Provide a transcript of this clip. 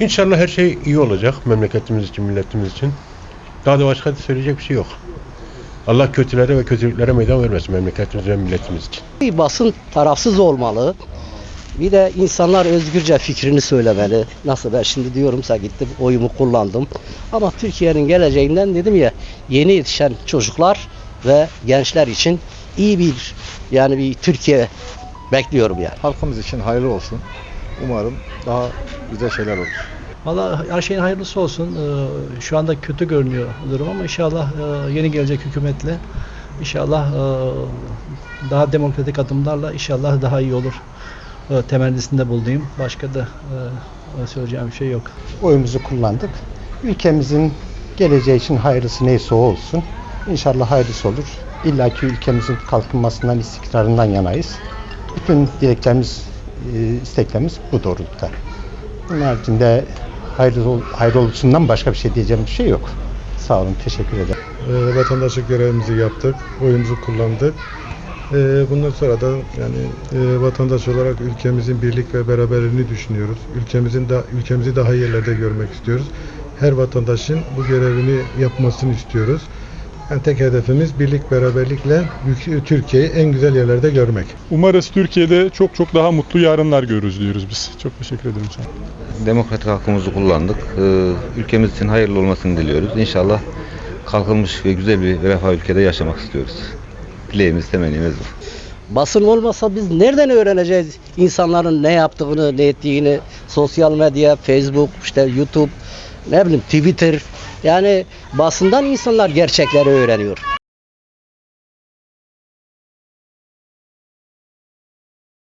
İnşallah her şey iyi olacak memleketimiz için, milletimiz için. Daha da başka da söyleyecek bir şey yok. Allah kötülere ve kötülüklere meydan vermesin memleketimiz ve milletimiz için. Bir basın tarafsız olmalı. Bir de insanlar özgürce fikrini söylemeli. Nasıl ben şimdi diyorumsa gittim oyumu kullandım. Ama Türkiye'nin geleceğinden dedim ya yeni yetişen çocuklar ve gençler için iyi bir yani bir Türkiye bekliyorum yani. Halkımız için hayırlı olsun. Umarım daha güzel şeyler olur. Valla her şeyin hayırlısı olsun. Ee, Şu anda kötü görünüyor durum ama inşallah e, yeni gelecek hükümetle inşallah e, daha demokratik adımlarla inşallah daha iyi olur. E, Temennisinde bulunayım. Başka da söyleyeceğim bir şey yok. oyumuzu kullandık. Ülkemizin geleceği için hayırlısı neyse o olsun. İnşallah hayırlısı olur. İlla ki ülkemizin kalkınmasından, istikrarından yanayız. Bütün dileklerimiz, isteklerimiz bu doğrultuda. Bunun haricinde hayırlı, ol- hayırlı olsundan başka bir şey diyeceğim bir şey yok. Sağ olun, teşekkür ederim. e, vatandaşlık görevimizi yaptık, oyumuzu kullandık. E, bundan sonra da yani e, vatandaş olarak ülkemizin birlik ve beraberliğini düşünüyoruz. Ülkemizin da ülkemizi daha yerlerde görmek istiyoruz. Her vatandaşın bu görevini yapmasını istiyoruz. Yani tek hedefimiz birlik beraberlikle Türkiye'yi en güzel yerlerde görmek. Umarız Türkiye'de çok çok daha mutlu yarınlar görürüz diyoruz biz. Çok teşekkür ederim sana. Demokratik hakkımızı kullandık. Ee, Ülkemiz için hayırlı olmasını diliyoruz. İnşallah kalkınmış ve güzel bir refah ülkede yaşamak istiyoruz. Dileğimiz, temennimiz bu. Basın olmasa biz nereden öğreneceğiz insanların ne yaptığını, ne ettiğini? Sosyal medya, Facebook, işte YouTube, ne bileyim Twitter. Yani basından insanlar gerçekleri öğreniyor.